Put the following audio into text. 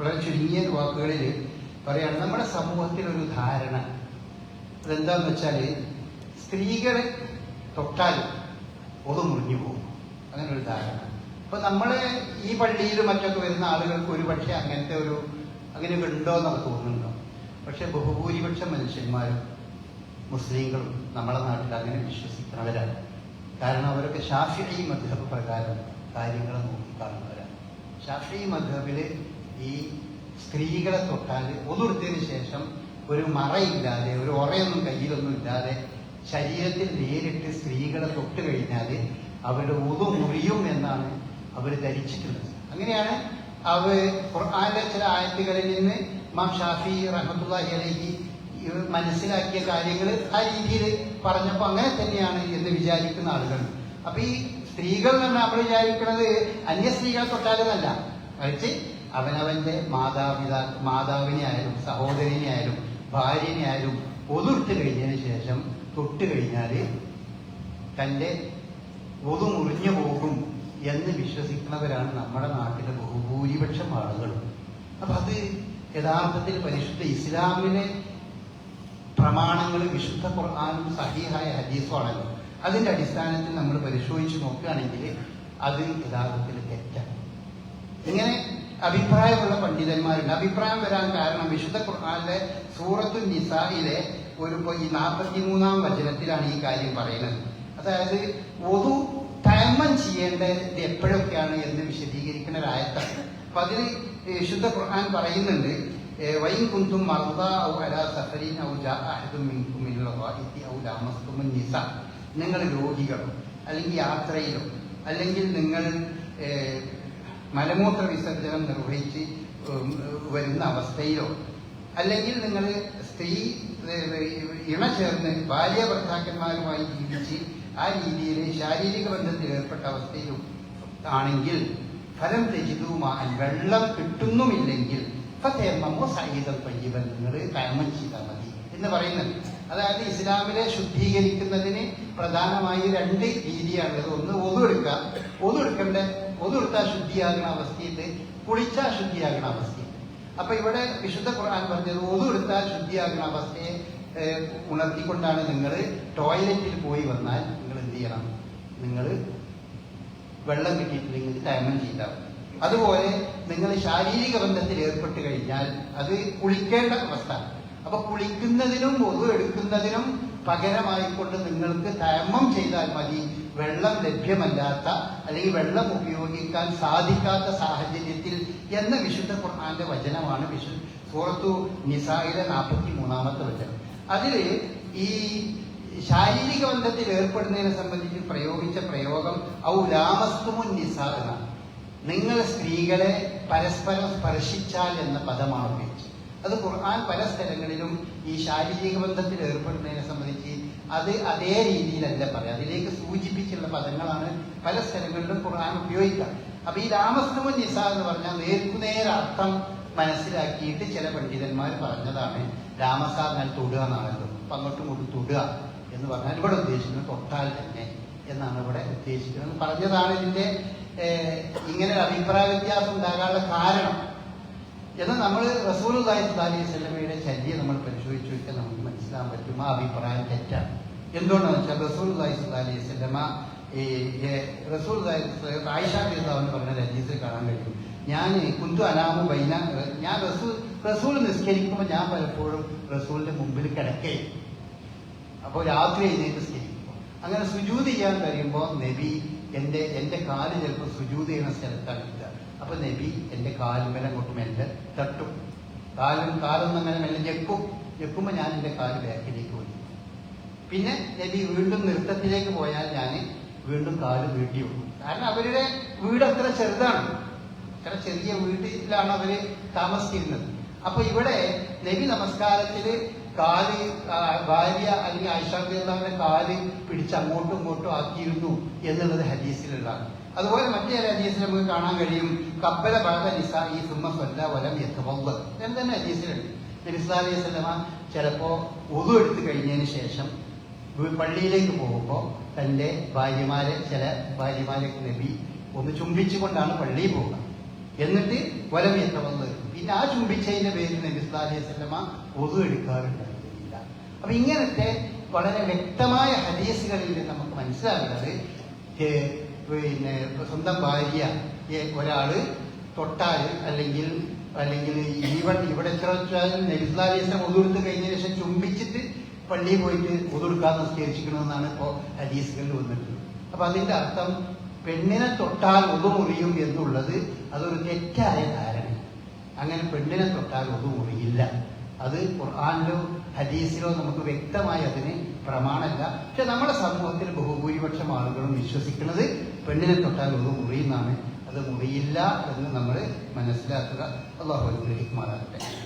വളരെ ചുരുങ്ങിയ വാക്കുകളിൽ പറയാണ് നമ്മുടെ സമൂഹത്തിനൊരു ധാരണ. അതെന്താന്ന് വെച്ചാൽ സ്ത്രീകളെ തൊട്ടാൽ ഒതു മുറിഞ്ഞു പോകും. അങ്ങനെ ഒരു ധാരണ. അപ്പൊ നമ്മളെ ഈ പള്ളിയിലും മറ്റൊക്കെ വരുന്ന ആളുകൾക്ക് ഒരു പക്ഷേ അങ്ങനത്തെ ഒരു അങ്ങനെ ഉണ്ടോ എന്നൊക്കെ തോന്നുന്നുണ്ടോ? പക്ഷെ ബഹുഭൂരിപക്ഷം മനുഷ്യന്മാരും മുസ്ലിങ്ങളും നമ്മുടെ നാട്ടിൽ അങ്ങനെ വിശ്വസിക്കുന്നവരാണ്. കാരണം അവരൊക്കെ ഷാഫി മദ്ഹബ് പ്രകാരം കാര്യങ്ങൾ നോക്കിക്കാണുന്നവരാണ് ഷാഫി മദ്ഹബിൽ ഈ സ്ത്രീകളെ തൊട്ടാൽ ഒന്നുടുത്തതിന് ശേഷം ഒരു മറയില്ലാതെ ഒരു ഉറയൊന്നും കയ്യിലൊന്നും ഇല്ലാതെ ശരീരത്തിൽ നേരിട്ട് സ്ത്രീകളെ തൊട്ട് കഴിഞ്ഞാൽ അവരുടെ ഉതു മുറിയും എന്നാണ് അവർ ധരിച്ചിട്ടുള്ളത്. അങ്ങനെയാണ് അവ ഖുർആാനിലെ ചില ആയത്തുകളിൽ നിന്ന് ഇമാം ഷാഫി റഹ്മത്തുള്ളാഹി അലഹി മനസ്സിലാക്കിയ കാര്യങ്ങൾ ആ രീതിയിൽ പറഞ്ഞപ്പോൾ അങ്ങനെ തന്നെയാണ് എന്ന് വിചാരിക്കുന്ന ആളുകൾ. അപ്പൊ ഈ സ്ത്രീകൾ എന്ന് നമ്മൾ വിചാരിക്കുന്നത്? അന്യ സ്ത്രീകളെ തൊട്ടാലെന്നല്ല. മറിച്ച് അവനവന്റെ മാതാപിതാ മാതാവിനെ ആയാലും സഹോദരിനെ ആയാലും ഭാര്യനെ ആയാലും ഒതുട്ട് കഴിഞ്ഞതിന് ശേഷം തൊട്ട് കഴിഞ്ഞാൽ തന്റെ ഒതു മുറിഞ്ഞു പോകും എന്ന് വിശ്വസിക്കുന്നവരാണ് നമ്മുടെ നാട്ടിലെ ബഹുഭൂരിപക്ഷം ആളുകൾ അപ്പൊ അത് യഥാർത്ഥത്തിൽ പരിശുദ്ധ ഇസ്ലാമിലെ പ്രമാണങ്ങൾ വിശുദ്ധ ഖുർആാനും സഹീഹായ ഹദീസും ആണല്ലോ അതിന്റെ അടിസ്ഥാനത്തിൽ നമ്മൾ പരിശോധിച്ച് നോക്കുകയാണെങ്കിൽ അത് യഥാർത്ഥത്തിൽ തെറ്റാണ്. ഇങ്ങനെ അഭിപ്രായമുള്ള പണ്ഡിതന്മാരുണ്ട്. അഭിപ്രായം വരാൻ കാരണം വിശുദ്ധ ഖുർആാനിലെ സൂറത്തു നിസായിലെ ഒരു ഈ നാൽപ്പത്തി മൂന്നാം വചനത്തിലാണ് ഈ കാര്യം പറയുന്നത്. അതായത് ഒതു തയമ്മം ചെയ്യേണ്ടത് എപ്പോഴൊക്കെയാണ് എന്ന് വിശദീകരിക്കുന്ന ഒരായത്താണ് അപ്പൊ അതിൽ വിശുദ്ധ ഖുർആൻ പറയുന്നുണ്ട് വൈൻ കുന്തും മർദ ഔ ഔ മിൻകും ഔ നിങ്ങൾ രോഗികളോ അല്ലെങ്കിൽ യാത്രയിലോ അല്ലെങ്കിൽ നിങ്ങൾ മലമൂത്ര വിസർജനം നിർവഹിച്ച് വരുന്ന അവസ്ഥയിലോ അല്ലെങ്കിൽ നിങ്ങൾ സ്ത്രീ ഇണ ചേർന്ന് ഭാര്യ ഭർത്താക്കന്മാരുമായി ജീവിച്ച് ആ രീതിയിൽ ശാരീരിക ബന്ധത്തിൽ ഏർപ്പെട്ട അവസ്ഥയിലും ആണെങ്കിൽ ഫലം രചിതുമാൻ വെള്ളം കിട്ടുന്നുമില്ലെങ്കിൽ ഇപ്പൊ സൈതം പയ്യവൻ നിങ്ങൾ കർമ്മം ചെയ്താൽ മതി എന്ന് പറയുന്നത്. അതായത് ഇസ്ലാമിലെ ശുദ്ധീകരിക്കുന്നതിന് പ്രധാനമായി രണ്ട് രീതിയാണുള്ളത്. ഒന്ന് ഒതുവെടുക്കുക ഒതുവെടുക്കേണ്ട ഒതുവെടുത്താൽ ശുദ്ധിയാകുന്ന അവസ്ഥയുണ്ട് കുളിച്ചാൽ ശുദ്ധിയാകുന്ന അവസ്ഥയുണ്ട് അപ്പൊ ഇവിടെ വിശുദ്ധ ഖുർആൻ പറഞ്ഞത് ഒതുവെടുത്താൽ ശുദ്ധിയാകുന്ന അവസ്ഥയെ ഉണർത്തിക്കൊണ്ടാണ് നിങ്ങൾ ടോയ്ലറ്റിൽ പോയി വന്നാൽ നിങ്ങൾ എന്ത് ചെയ്യണം? നിങ്ങൾ വെള്ളം കിട്ടിയിട്ടില്ലെങ്കിൽ തയമം ചെയ്താൽ. അതുപോലെ നിങ്ങൾ ശാരീരിക ബന്ധത്തിൽ ഏർപ്പെട്ട് കഴിഞ്ഞാൽ അത് കുളിക്കേണ്ട അവസ്ഥ. അപ്പൊ കുളിക്കുന്നതിനും ഒതു എടുക്കുന്നതിനും പകരമായിക്കൊണ്ട് നിങ്ങൾക്ക് തയമം ചെയ്താൽ മതി. വെള്ളം ലഭ്യമല്ലാത്ത അല്ലെങ്കിൽ വെള്ളം ഉപയോഗിക്കാൻ സാധിക്കാത്ത സാഹചര്യത്തിൽ എന്ന വിശുദ്ധ ഖുർആാന്റെ വചനമാണ് വിശു സൂറത്തു നിസായിലെ നാൽപ്പത്തി മൂന്നാമത്തെ വചനം. അതിൽ ഈ ശാരീരിക ബന്ധത്തിൽ ഏർപ്പെടുന്നതിനെ സംബന്ധിച്ച് പ്രയോഗിച്ച പ്രയോഗം ഔ രാമസ്തുമുൻ നിസാ നിങ്ങൾ സ്ത്രീകളെ പരസ്പരം സ്പർശിച്ചാൽ എന്ന പദമാണ് ഉപയോഗിച്ചത്. അത് ഖുർആൻ പല സ്ഥലങ്ങളിലും ഈ ശാരീരിക ബന്ധത്തിൽ ഏർപ്പെടുന്നതിനെ സംബന്ധിച്ച് അത് അതേ രീതിയിലല്ല പറയാം. അതിലേക്ക് സൂചിപ്പിച്ചുള്ള പദങ്ങളാണ് പല സ്ഥലങ്ങളിലും ഖുർആൻ ഉപയോഗിക്കുക. അപ്പൊ ഈ രാമസ്തുമൻ നിസ എന്ന് പറഞ്ഞാൽ നേർക്കുനേർ അർത്ഥം മനസ്സിലാക്കിയിട്ട് ചില പണ്ഡിതന്മാർ പറഞ്ഞതാണ് രാമസ ഞാൻ തൊടുക എന്നാണല്ലോ. അപ്പൊ അങ്ങോട്ടും തൊടുക എന്ന് പറഞ്ഞാൽ ഇവിടെ ഉദ്ദേശിക്കുന്നത് തൊട്ടാൽ തന്നെ എന്നാണ് ഇവിടെ ഉദ്ദേശിക്കുന്നത് പറഞ്ഞതാണ് ഇതിന്റെ ഇങ്ങനെ ഒരു അഭിപ്രായ വ്യത്യാസം ഉണ്ടാകാനുള്ള കാരണം. എന്നാൽ നമ്മൾ റസൂൽ അലൈഹി സ്വലമയുടെ ശല്യം നമ്മൾ പരിശോധിച്ചു വെച്ചാൽ നമുക്ക് മനസ്സിലാൻ പറ്റും ആ അഭിപ്രായം തെറ്റാണ്. എന്തുകൊണ്ടാണെന്ന് വെച്ചാൽ റസൂൽ അലൈഹി സ്വലമ ഈ റസൂൽ ആയിഷ എന്ന് പറഞ്ഞ രജീസിൽ കാണാൻ കഴിയും. ഞാൻ കുന്തു അനാമു ബൈന ഞാൻ റസൂൽ റസൂൽ നിസ്കരിക്കുമ്പോൾ ഞാൻ പലപ്പോഴും റസൂലിന്റെ മുമ്പിൽ കിടക്കേ അപ്പോൾ രാത്രി എഴുന്നേറ്റ് സ്കരിക്കുമ്പോൾ അങ്ങനെ സുജൂത് ചെയ്യാൻ കഴിയുമ്പോൾ നബി എന്റെ എന്റെ കാൽ ചിലപ്പോൾ സുജൂത് ചെയ്യുന്ന സ്ഥലത്താക്കില്ല അപ്പൊ നബി എന്റെ കാലുമേലെ അങ്ങോട്ട് മെല്ലെ തട്ടും. കാലും കാലൊന്നും അങ്ങനെ മെല്ലെ ഞെക്കും. ഞെക്കുമ്പോൾ ഞാൻ എന്റെ കാൽ ബാക്കിലേക്ക് പോയി. പിന്നെ നബി വീണ്ടും നൃത്തത്തിലേക്ക് പോയാൽ ഞാൻ വീണ്ടും കാൽ വീട്ടി വന്നു കാരണം അവരുടെ വീട് അത്ര ചെറുതാണ്. അത്ര ചെറിയ വീട്ടിലാണ് അവർ താമസിക്കുന്നത് അപ്പൊ ഇവിടെ നബി നമസ്കാരത്തിൽ കാൽ ഭാര്യ അല്ലെങ്കിൽ ആയിഷാന്റെ കാൽ പിടിച്ച് അങ്ങോട്ടും ഇങ്ങോട്ടും ആക്കിയിരുന്നു എന്നുള്ളത് ഹദീസിലുള്ളതാണ്. അതുപോലെ മറ്റേ ഹദീസിൽ നമുക്ക് കാണാൻ കഴിയും കപ്പല ഭാഗ നിസ ഈ സുമ്മ സ്വല്ല വലം എത്തുമ്പോൾ എന്ന് തന്നെ ഹദീസിലുണ്ട്? നബി സല്ലല്ലാഹു അലൈഹി വസല്ലമ ചിലപ്പോ ഉതു എടുത്തു കഴിഞ്ഞതിന് ശേഷം പള്ളിയിലേക്ക് പോകുമ്പോൾ തന്റെ ഭാര്യമാരെ ചില ഭാര്യമാരെ നബി ഒന്ന് ചുംബിച്ചുകൊണ്ടാണ് പള്ളിയിൽ പോകുക എന്നിട്ട് വലം എത്തവന്ന് പിന്നെ ആ ചുംബിച്ചതിന്റെ പേരിൽ നബി അലൈഹി ഒതു എടുക്കാറുണ്ടായിരുന്നില്ല. അപ്പൊ ഇങ്ങനത്തെ വളരെ വ്യക്തമായ ഹദീസുകളിൽ നമുക്ക് മനസ്സിലാകുന്നത് പിന്നെ സ്വന്തം ഭാര്യ ഒരാൾ തൊട്ടാൽ അല്ലെങ്കിൽ അല്ലെങ്കിൽ ഈവൻ ഇവിടെ എത്ര വെച്ചാലും നബിസ്ലാലേശം ഒതുകൊടുത്ത് കഴിഞ്ഞ ശേഷം ചുംബിച്ചിട്ട് പള്ളിയിൽ പോയിട്ട് ഒതുകൊടുക്കാൻ നിസ്കരിച്ചിരിക്കണമെന്നാണ് ഇപ്പോൾ ഹദീസുകളിൽ വന്നിട്ടുള്ളത്. അപ്പൊ അതിന്റെ അർത്ഥം പെണ്ണിനെ തൊട്ടാൽ ഒതുമുറിയും എന്നുള്ളത് അതൊരു തെറ്റായ ധാരണ. അങ്ങനെ പെണ്ണിനെ തൊട്ടാൽ ഒതുമുറിയില്ല. അത് ഖുർആാനിലോ ഹദീസിലോ നമുക്ക് വ്യക്തമായി അതിന് പ്രമാണമല്ല. പക്ഷെ നമ്മുടെ സമൂഹത്തിൽ ബഹുഭൂരിപക്ഷം ആളുകളും വിശ്വസിക്കുന്നത് പെണ്ണിനെ തൊട്ടാൽ ഒതു മുറിയുന്നതാണ് അത് മുറിയില്ല എന്ന് നമ്മൾ മനസ്സിലാക്കുക. അള്ളാഹു അനുഗ്രഹിക്കുമാറാകട്ടെ.